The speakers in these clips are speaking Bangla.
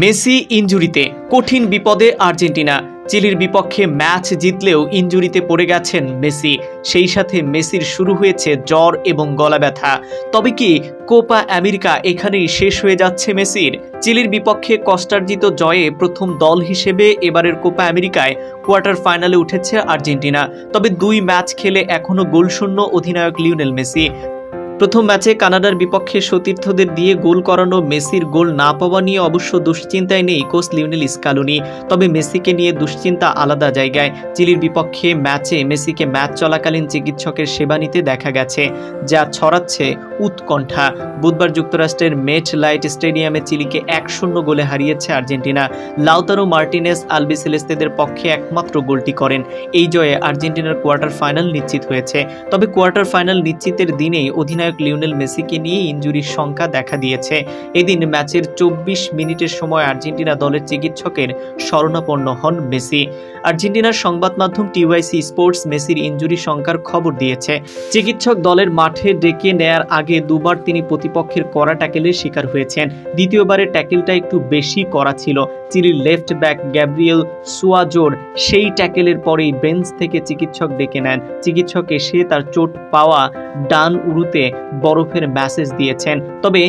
মেসি ইনজুরিতে কঠিন বিপদে আর্জেন্টিনা। চিলির বিপক্ষে ম্যাচ জিতলেও ইনজুরিতে পড়ে গেছেন মেসি। সেই সাথে মেসির শুরু হয়েছে জ্বর এবং গলা ব্যথা। তবে কি কোপা আমেরিকা এখানেই শেষ হয়ে যাচ্ছে মেসির? চিলির বিপক্ষে কষ্টার্জিত জয়ে প্রথম দল হিসেবে এবারের কোপা আমেরিকায় কোয়ার্টার ফাইনালে উঠেছে আর্জেন্টিনা। তবে দুই ম্যাচ খেলে এখনও গোলশূন্য অধিনায়ক লিওনেল মেসি। প্রথম ম্যাচে কানাডার বিপক্ষে সতীর্থদের দিয়ে গোল করানো মেসির গোল না পাওয়া নিয়ে অবশ্য দুশ্চিন্তায় নেই কোচ লিওনেল স্কালুনি। তবে মেসিকে নিয়ে দুশ্চিন্তা আলাদা জায়গায়। চিলির বিপক্ষে ম্যাচে মেসিকে ম্যাচ চলাকালীন চিকিৎসকের সেবা নিতে দেখা গেছে, যা ছড়াচ্ছে উৎকণ্ঠা। বুধবার যুক্তরাষ্ট্রের মেট লাইট স্টেডিয়ামে চিলিকে এক শূন্য গোলে হারিয়েছে আর্জেন্টিনা। লাউতারো মার্টিনেস আলবিসেলেস্তেদের পক্ষে একমাত্র গোলটি করেন। এই জয়ে আর্জেন্টিনার কোয়ার্টার ফাইনাল নিশ্চিত হয়েছে। তবে কোয়ার্টার ফাইনাল নিশ্চিতের দিনেই অধিনায়ক লিওনেল মেসিকে নিয়ে ইনজুরির সংখ্যা দেখা দিয়েছে। এদিন ম্যাচের চব্বিশ মিনিটের সময় আর্জেন্টিনা দলের চিকিৎসকের শরণাপন্ন হন মেসি। আর্জেন্টিনার সংবাদ মাধ্যম টিওয়াইসি স্পোর্টস মেসির ইঞ্জুরি সংখ্যার খবর দিয়েছে। চিকিৎসক দলের মাঠে ডেকে নেয়ার আগে দুবার তিনি প্রতিপক্ষের কড়া ট্যাকেলের শিকার হয়েছেন। দ্বিতীয়বারের ট্যাকেলটা একটু বেশি করা ছিল। চিলির লেফট ব্যাক গ্যাব্রিয়েল সুয়াজোর সেই ট্যাকেলের পরেই বেঞ্চ থেকে চিকিৎসক ডেকে নেন। চিকিৎসক এসে তার চোট পাওয়া ডান উরুতে বরফের ম্যাসেজ দিয়েছেন। তবে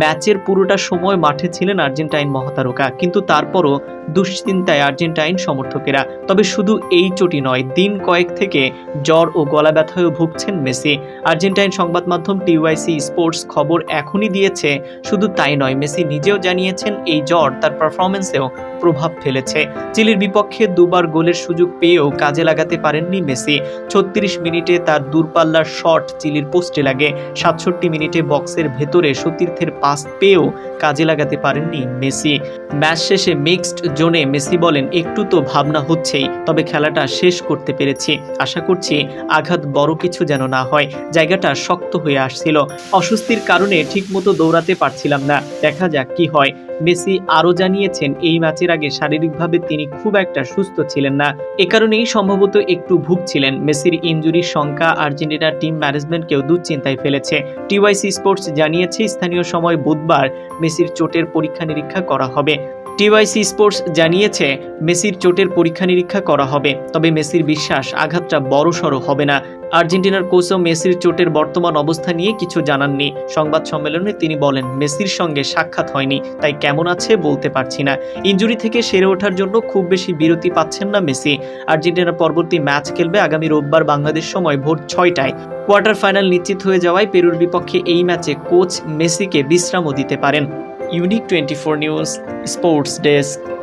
ম্যাচের পুরোটা সময় মাঠে ছিলেন আর্জেন্টাইন মহাতারকা, কিন্তু তারপরও দুশ্চিন্তায় আর্জেন্টাইন সমর্থকেরা। তবে শুধু এই চোটই নয়, দিন কয়েক থেকে জ্বর ও গলা ব্যথায়ও ভুগছেন মেসি। আর্জেন্টাইন সংবাদ মাধ্যম টিওয়াইসি স্পোর্টস খবর এখনই দিয়েছে, শুধু তাই নয়, মেসি নিজেও জানিয়েছেন এই জ্বর তার পারফরমেন্সেও প্রভাব ফেলেছে। চিলির বিপক্ষে দুবার গোলের সুযোগ পেয়েও কাজে লাগাতে পারেননি মেসি। ছত্রিশ মিনিটে তার দূরপাল্লার শট চিলির পোস্টে লাগে। সাতষট্টি মিনিটে বক্সের ভেতরে সতীর্থের পাস পেয়েও কাজে লাগাতে পারেননি মেসি। ম্যাচ শেষে মিক্সড জোনে মেসি বলেন, একটু তো ভাবনা হচ্ছেই, তবে খেলাটা শেষ করতে পেরেছি। আশা করছি আঘাত বড় কিছু যেন না হয়। জায়গাটা শক্ত হয়ে আসছিল। অস্বস্তির কারণে ঠিকমতো দৌড়াতে পারছিলাম না। দেখা যাক কি হয়। মেসি আরও জানিয়েছেন, এই ম্যাচের আগে শারীরিকভাবে তিনি খুব একটা সুস্থ ছিলেন না। এ কারণেই সম্ভবত একটু ভুগছিলেন। মেসির ইনজুরির সংখ্যা আর্জেন্টিনার টিম ম্যানেজমেন্টকেও দুশ্চিন্তায় ফেলেছে। টিওয়াইসি স্পোর্টস জানিয়েছে, স্থানীয় সময় বুধবার মেসির চোটের পরীক্ষা নিরীক্ষা করা হবে। টিওয়াইসি স্পোর্টস জানিয়েছে, মেসির চোটের পরীক্ষা নিরীক্ষা করা হবে, তবে মেসির বিশ্বাস আঘাতটা বড়সড় হবে না। আর্জেন্টিনার কোচও মেসির চোটের বর্তমান অবস্থা নিয়ে কিছু জানাননি। সংবাদ সম্মেলনে তিনি বলেন, মেসির সঙ্গে সাক্ষাৎ হয়নি, তাই কেমন আছে বলতে পারছি না। ইনজুরি থেকে সেরে ওঠার জন্য খুব বেশি বিরতি পাচ্ছেন না মেসি। আর্জেন্টিনার পরবর্তী ম্যাচ খেলবে আগামী রোববার বাংলাদেশ সময় ভোর ছয়টায়। কোয়ার্টার ফাইনাল নিশ্চিত হয়ে যাওয়ায় পেরুর বিপক্ষে এই ম্যাচে কোচ মেসিকে বিশ্রামও দিতে পারেন। Unique twenty four news, sports desk.